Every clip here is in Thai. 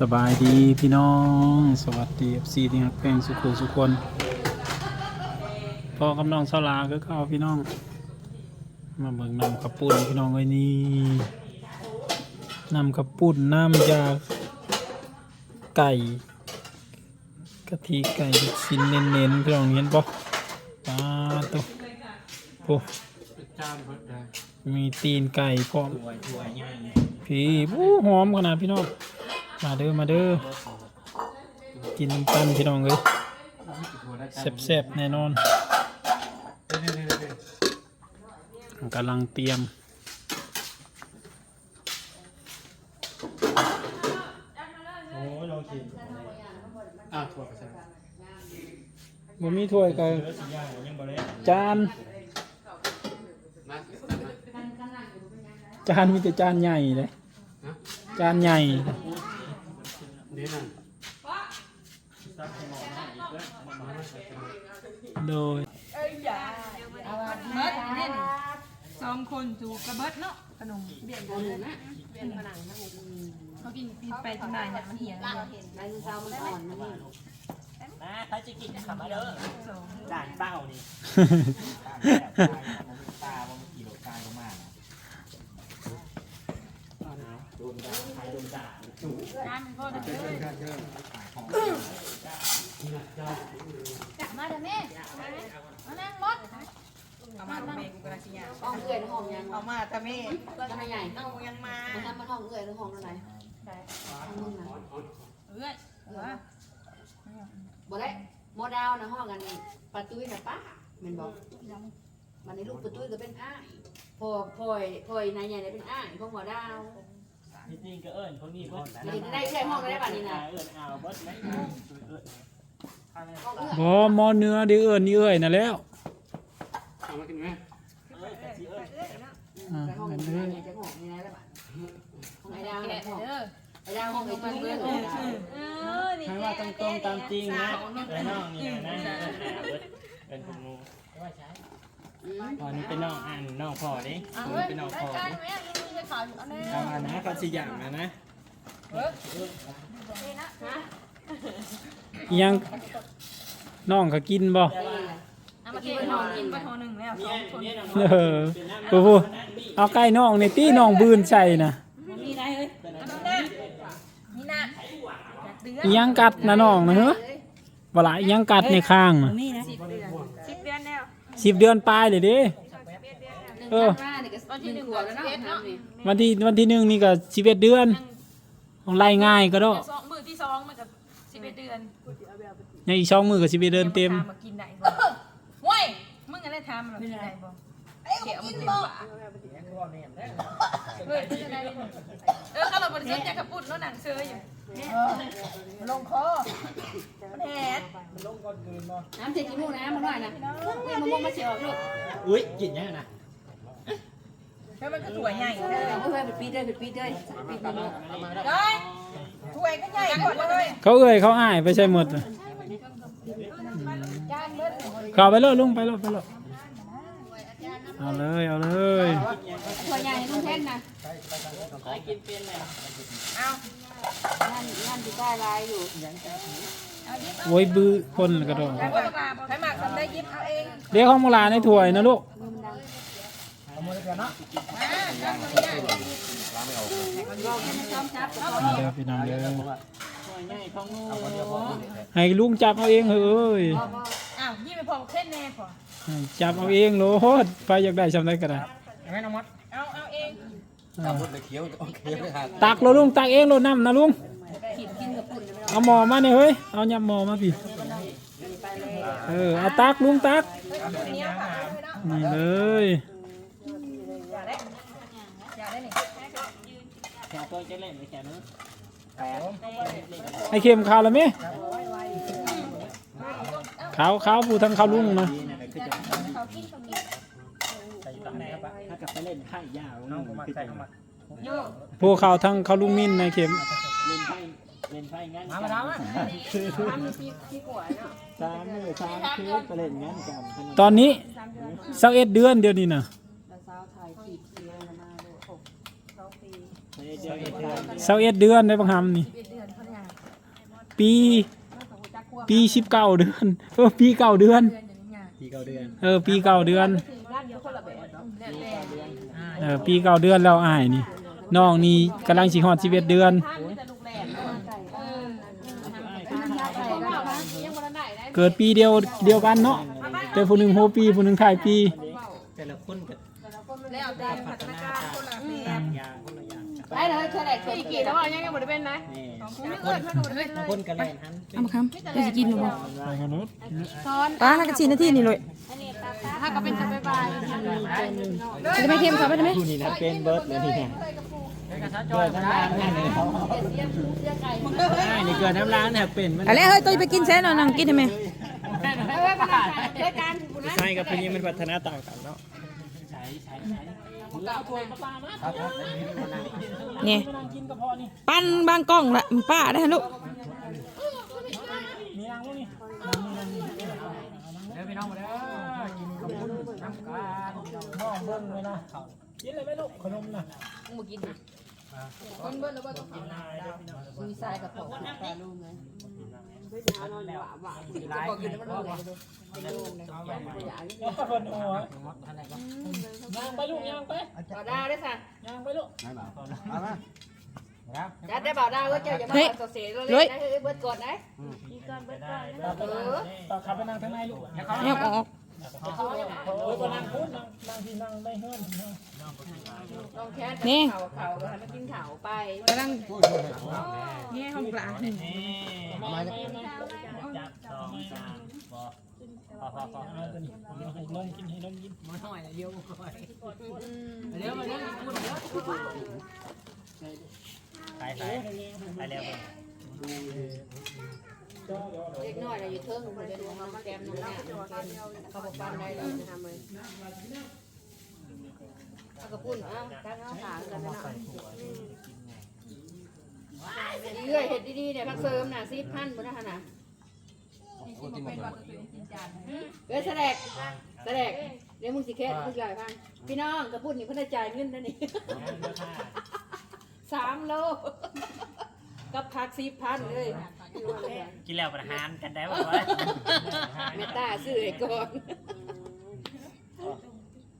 สบายดีพี่น้อง สวัสดีเอฟซีที่ฮักแพงสุขุสุขคนพ่อกับน้องสลาก็เข้าพี่น้อง มาเบิ่งนำกระปุ่นพี่น้องไว้ยนี่นำกระปุ่นน้ำจาไก่กะทิไก่ชิ้นเน้นๆพี่น้องเห็นปะปลาตัวโอ้จานเบิดได้มีตีนไก่พร้อมถวยถวยใหญ่พี่อู้หอมขนาดพี่น้อง มาเด้อมาเด้อกินน้ำกันพี่น้องเลยถวยได้จานแซ่บๆแน่นอนกำลังเตรียมโอ้ยลองกินอะถวยไปใส่บ่มีถ้วยกับจานจานมีแต่จานใหญ่เลยจานใหญ่ เด้อนั่นโดยเบิดเนี่ยนี่สองคนจูกระเบิดเนาะขนมเบี่ยงกันนะเบี่ยงผนังทั้งหมดเขากินกินไปจนได้เนี่ยมันเหี่ยวเลยลายมือเท้ามันอ่อนมันนี่นะถ้าจะกินขับมาเด้อสองด่านเป้านี่ตามแบบตาบ่มีกี่โลกาลงมาโด นด่าใครโดนด่าการมันก็จะเยอะมาเถอแม่มานั่งรถเอามาทำเมกูกระชิยาห้องเอื่อยห้องยังเอามาทำเมทำไมใหญ่เอายังมามันทำมาห้องเอื่อยในห้องอะไรห้องมึงนะเอ้ยเออบ่ได้โมดาวนะห้องกันปาตุ้ยนะป้ามันบอกมันในลูกปาตุ้ยก็เป็นอ้ายพอพอยพอยนายใหญ่เลยเป็นอ้ายพวกหมอดาว จริงก็เอิญเขานี่เบิดนี่ได้ใช่ห้องได้ป่ะนี่นะเอิญเอาเบิดไหมห้องเอื่อยบ่หมอเนื้อเดือเอิ้นนี่เอ้ยน่ะแล้วเอามากินไหมเอิญแต่สิเอิญไปห้องนายใหญ่จะห้องนี่นะแล้วป่ะห้องไอ้ดาวห้องไอ้ดาวห้องไอ้ตุ้ยเลยเออนี่ให้ว่าตรงๆตามจริงนะไอ้น้องนี่นะเอิญเป็นของงูว่าใช่ พอนี่เป็นน้องอ่านน้องพ่อดิเอานี่เว้ยเป็นน้องได้พ่อการดิไหมนี่จะขายอยู่อันนี้เอาอันนะเขาสิอย่างนะนะอิหยังน้องก็กินบ่ เอามากินไปทอหนึ่งไปทอหนึ่งแล้วสองคนเออผู้ผู้เอาไก่น้องนี่ตี้น้องบืนใส่นะมีอะไรเฮ้ยอันนั้นนี่นะเดือนอิหยังกัดนะน้องนะเฮ้อบ่ล่ะอิหยังกัดในข้างน่ะ สิบเดือนสิบเดือนแล้ว สิบเดือนปลายเลยเด้หนึ่งพันห้าเนี่ยก็หนึ่งขวบแล้วเนาะทำนี่วันที่วันที่หนึ่งนี่ก็สิบเอ็ดเดือนของไล่ง่ายก็ได้สองมือที่สองมันกับสิบเอ็ดเดือนในอีกช่องมือก็สิบเอ็ดเดือนเต็ม มากินได้บ่เว้ยมึงอะไรทำหรอกินได้บ่ เดี๋ยวมันเต็มปากเฮ้ยจะได้เออเขาเราบริสุทธิ์ใจขับปุ่นแล้วหนังเชยอยู่ลงคอแผดน้ำเทกี่โมงนะมันหน่อยนะเว้ยมะม่วงมาเสียออกลูกอุ้ยกินยังนะแล้วมันก็ถั่วใหญ่เออเว้ยเป็นปีด้วยเป็นปีด้วยปีปีนี้ได้ถั่วก็ใหญ่กว่าเลยเขาเอ่ยเขาอ้ายไปใช่หมดน่ะเข้าไปเลยลุงไปเลยไปเลย เอาเลยเอาเลยตัวใหญ่ลุงเท่นนะกินเป็นเลยเอานั่นนั่นที่ใต้ลายอยู่โว้ยบื้อคนกระโดดใครบอกใครหมักทำได้ยิบเอาเองเรียกของโบราณในถ้วยนะลูกมือมันดังมาจับคนนี้ซ้อมชับมาเด้อพี่น้องเด้อตัวใหญ่ของงูให้ลุงจับเอาเองเฮ้ยอ้าวยี่ไปพอเส้นแน่พอให้ จับเอาเองโลดไปอยากได้ชำได้ก็ได้ไม่น้องมดเอาเอาเองอ่าเคี้ยวโอเคเลยครับตักโลลุงตักเองโลน้ำนะลุงขีดกินกับปุ่นเลยเอาหมอมาเนี่ยเฮ้ยเอายับหมอมาพี่เออเอาตักลุงตักเนี้ยค่ะนี่เลยอย่าได้อย่าได้นี่แค่ตัวจะเล่นไปแค่นู้นแปดให้เค็มข้าวแล้วไหมข้าวข้าวผู้ทั้งข้าวลุงนะ เขากินเขากินถ้ากลับไปเล่นไพ่ยาวน้องมาใส่เข้ามาโยผู้ข้าวทั้งข้าวลุงมิ้นในเค็มเล่นไพ่เล่นไพ่งั้นมาแล้วสามมือสามคืนไปเล่นงั้นกันตอนนี้สักเอ็ดเดือนเดียวนี้นะแล้วสาวถ่ายขีดเสียมาดูโอ้เดี๋ยวเดี๋ยวสักเอ็ดเดือนได้บางคำนี่เดือนเขาปี ปีสิบเก้าเดือนเออปีเก้าเดือน ปีเก้าเดือน เออปีเก้าเดือนด้านเดียวคนละแบบเนาะเออปีเก้าเดือนแล้วอ้ายนี่น้องนี่กำลังสิฮอดสิบเอ็ดเดือนเกิดปีเดียวเดียวกันเนาะแต่ผู้หนึ่งโฮปีผู้หนึ่งถ่ายปี แต่ละคนก็แล้วแต่พัฒนาการคนละแบบอย่างคนละอย่างไปเลยแค่ไหนเคยกี่กี่แล้แล้ววอะยังยังบ่ได้เป็นนะนี่นี่ เอิ้นมันบ่ได้เป็นบางคนก็แล่นหันเอามาคำเดี๋ยวจะกินหรือเปล่าไปกันเนาะป้าถ้ากันชีนาทีนี่เลยถ้าก็เป็นจะบ๊ายบายจะไม่เค็มครับไม่ได้ไหมผู้นี่นะเป็นเบิร์ดเลยนี่ไงเกิดน้ำล้างแน่เลยเขาใช่นี่เกิดน้ำล้างเนี่ยเป็นมันอะไรเฮ้ยตัวไปกินแซ่หน่อยนั่งกินได้ไหมด้วยกันคุณนะใช่กับพนี้มันพัฒนาต่างกันเนาะนี่ ปั้นบางกล้องละป้าได้ฮะลูกกินเลยไหมลูกขนมน่ะมึงมากินนะคนเบิ้ลแล้วว่าต้องกินนะมีทรายกับผงปลาลูกไงไม่ได้นอนหวานหวานจะบอกกินแล้วมันเลยเป็นลูกเลยอยากคนหัวย่างไปลูกย่างไปบ่าวดาวได้ค่ะย่างไปลูก จัดได้บ่าวดาวก็เจ้าอย่ามาต่อเสียเลยนะเฮ้ยเบิดก่อนนะต่อไปต่อขับไปนั่งข้างในลูกเนี่ยออกโอ้ยก็นั่งพูดนั่งนั่งที่นั่งได้เฮือนลองแค่เข่าเข่าก็ให้มันกินเข่าไปกำลังเนี่ยห้องกลางนี่จับสองสามพอพอพอพอเอาตัว นี้ให้นมกินให้นมกินไปไปไปเร็วเล็กน้อยอยู่เทิงมันเป็นน้องแก้มน้องเนี่ยเขาบอกปั้นได้เลยทำเลยเขาก็พูดอ้าวการเอาขากันไปเนาะเรื่อยเห็ดดีๆเนี่ยพักเสริมน่ะซีพันบนนั้นน่ะเอ้ยแสดงแสดงเดี๋ยวมึงสิแค่มึงใหญ่พันพี่น้องกระปุ่นนี่เพิ่นได้จ่ายเงินนะนี่ สามโลกับพักซีพันเลยกินแล้วประหารกันได้ป่ะวะเมตตาซื้อให้ก่อน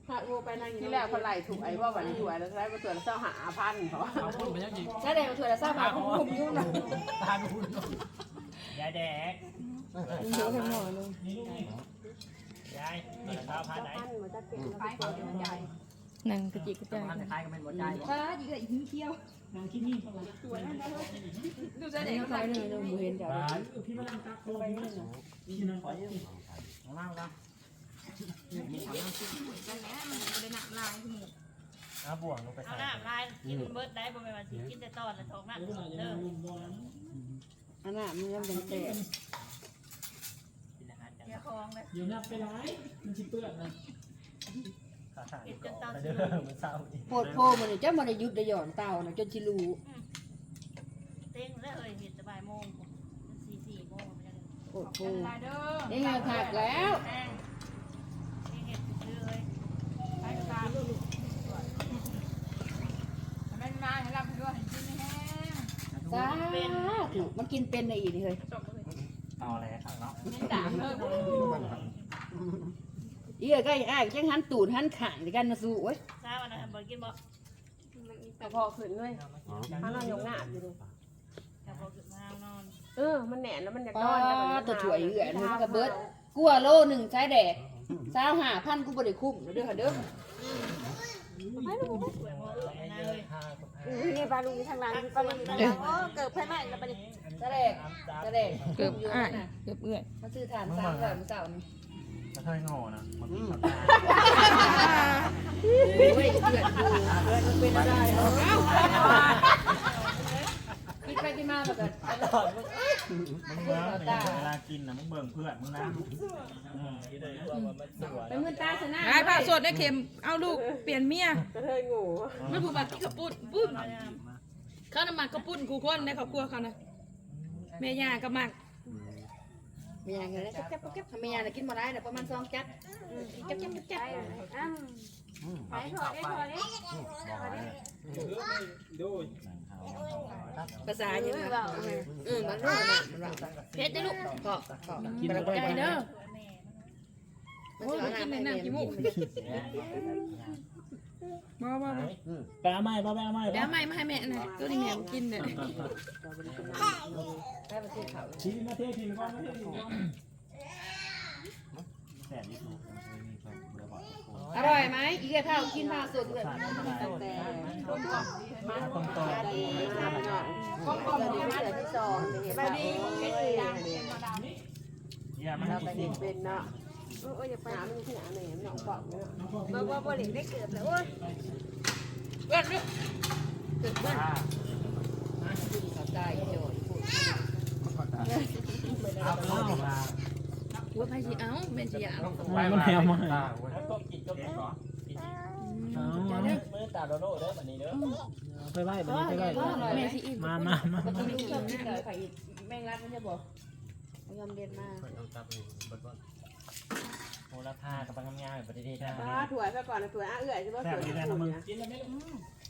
พระโมไปนั่งอยู่ที่แรกคนไหลถูกไอ้ว่าวันถวยแล้วได้มาตรวจแล้วเจ้าหาพันเขาใช่แดงมาถวยแล้วทราบมาคุ้มยุ่งนะยายแดกยายข้าวพาไหนนั่ งกระจิกกระจายป้าอีกเลยอีกนิดเดียวนังที่นี่ดูจะเด็เด็กกใครเนี่ยเราเห็นเดี๋ยวพี่มานั่งตักตัวพี่นั่งพี่นั่งขอมากแล้วเอาบ่วงลงไปเอาหน้าลายกินเบิร์ดได้บ่แม่นว่าสิกินแต่ตอนละทองหน้าเด้ออันน่ะมันยังเป็นแต่กินอาหารกันอย่าคลองเลยเดี๋ยวนับไปร้ายมันชิเปื้อนนะ ข้าวสารก่อนไปเด้อมันเศร้าดิโพดโพมันเจ้ามันยุดได้หย่อนเต่านะจนชิลูเต้งแล้วเอ้ยเห็นแต่บ่ายโมงสี่สี่โมงมันโพดโพลายเด้อนี่ไงผักแล้วแม่งนี่เห็ดซื้อเลยไปกันแม่นมาให้รับด้วยกินแห้งสาธุมันกินเป็นในอีกเลยเอาอะไรครับเนาะด่าเอ ออีกก็อ้ายจังหันตูดหันขางในกันมาสู้โอ้ยทราบว่านะบ่กินบ่แต่พอขึ้นเลยเขานอนยงหน้าอยู่เลยแต่บ่กินมาวนอนเออ มันแหนแล้วมันอยากป้านอนแล้วมันตัวถ่วยเหือนมันก็เบิดกลัวโลหนึ่งใช้แดกสาวหาพันกูบ่ได้คุ้มเด้อค่ะเด้อสวยบ่เอ้ยนะเอ้ยนี่ปลาลุงทางหลังปลาลุงทางหลังอ๋อเกิดภายในแล้วปะนี่แสดงแสดงเกือบอ้ายเกือบเอื้อยมันซื้อฐานสามร้อยมื้อเช้านี่ จะค่อยงอนะ มันกินกับโอ้ยเดือดดูเดือดมันเป็นอะไรเอ้าคิดไปที่มาแบบตลอดมึงนะเวลากินนะมึงเบิ่งเพื่อนมึงนะที่ได้ว่ามันสวยเป็นมือตาชนะไอ้ผ้าสดได้เค็ม เอาลูกเปลี่ยนเมียกระเทยงูไม่ผูกบัตรที่กระปุ้นปุ้นข้าวน้ำมันกระปุ้นกูคนในครอบครัวเขานะแม่ย่าก็มัก มีอย่างเงี้ยจับจับจับทำมีอย่างกินมาได้แต่ประมาณสองจับจับจับจับจับไปพอได้พอได้ดูสั่งข้าวภาษาอย่างไรเออมันรู้นะมันว่าเพชรได้ลูกก็ก็กินไปใจเด้อมันจะเอาน้ำให้แม่กินบ่บ่บ่ไปเอาไม้ไปเอาไม้เดี๋ยวไม่มาให้แม่นะตัวนี้แม่กินเนี่ยชี้มาเททิ้งก่อนมาเททิ้งก่อนแสบยี่สิบอร่อยไหมอีกข้าวกินข้าวสดเลยตรงต่อก้มก้มมาที่สองเห็นป่ะอย่ามันเราไปกิเห็นนเป็นเนาะ โอ้ยอย่าไปหามันที่หาหน่ยมันหนองปอกเนาะบ่บ่บ่เด็กได้เกิดเลยโอ้ยเกิดลูกเกิดบ้นเขาใจโจยพูดเอาเอาว่าไผสิเอาแม่สิอาไม่มันแหวมาให้แล้วก็กินก็กินก่อนเอามือตาโดโดเด้อแบบนี้เด้อเอาไปไว้ไปไว้ไปไว้แม่สิอิ่มมามามากมาติลูกชอบกินอะไรไข่แมงลัดมันจะบอกยอมเรียนมาก โหระพากับปังงามแบบประเทศไทยป้าถั่วซะก่อนนะถั่วอ้าเอื้อยใช่ป่ะแซ่บถั่วดีญี่นะปุ่นมึงนะกินแล้วไม่รู้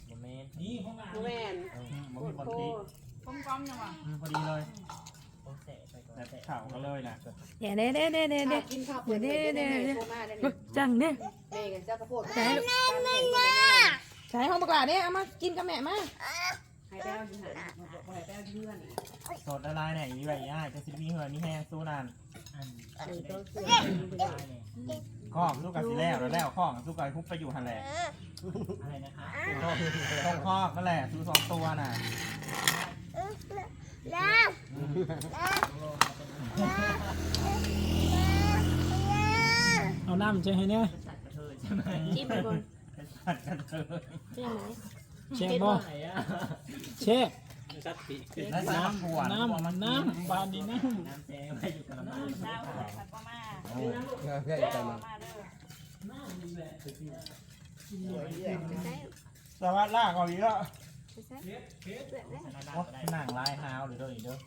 โมเมนต์นี่ห้องน้ำแม่นมันมีบอลโคตีก้มๆจังหวะพอดีเลยแต่ข่าวก็เลยนะเดี๋ยวเด้เด้เด้เด้เด้กินข้าวเปลือกเด้เด้โทรมาได้บึกจังเด้แม่กับเจ้ากระโพดใช่ลูกใช่ห้องบักหลาเด้เอามากินกับแม่มาให้แป้วยิงหันให้แป้วยิงเพื่อนสดอะไรเนี่ยยี่ใบย่ายจะซิมีเหือมีแห้งสู้นาน ก้องเสื้อข้องสู้กับสีแล้วแล้วแล้วข้องสู้กับคุกไปอยู่หันแหละอะไรนะคะตรงข้อก็แหละสู้สองตัวน่ะแล้วเอาน้ำใจให้เนี่ยจิ้มไปบนสัตว์กันเถอะแช่บ่แช่ แล้วน้ำหัวน้ำน้ำบานดีน้น้ำแจ้ไม่อยู่กับน้ำดาวผัดปลามาเพื่อนกันมามาเด้อสวัสดีล่าก่อนอีกแล้วไปซะเอื้อยนะหนังลายฮาวหรือเด้ออีกเด้อ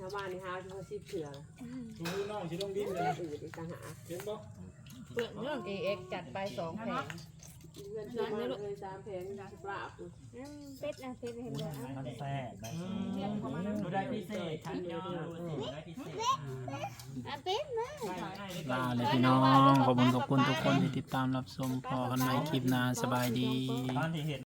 ชาวบ้านนี่หาที่ว่าสิบเถื่อำดูน้องสิลงดินเลยอื่นอีกต่างหากเห็นบ่เปลือกเนื้อเอเอ็กจัดไปสองแผง เงินชาวบ้านเลยสามเพลงปลาบเป็ดนะเป็ดเห็นไหมันแซ่บได้ดูได้พิเศษชั้นยอดได้พิเศษลาเลยพี่น้องขอบคุณขอบคุณทุกคนที่ติดตามรับชมพอกันในคลิปหน้าสบายดี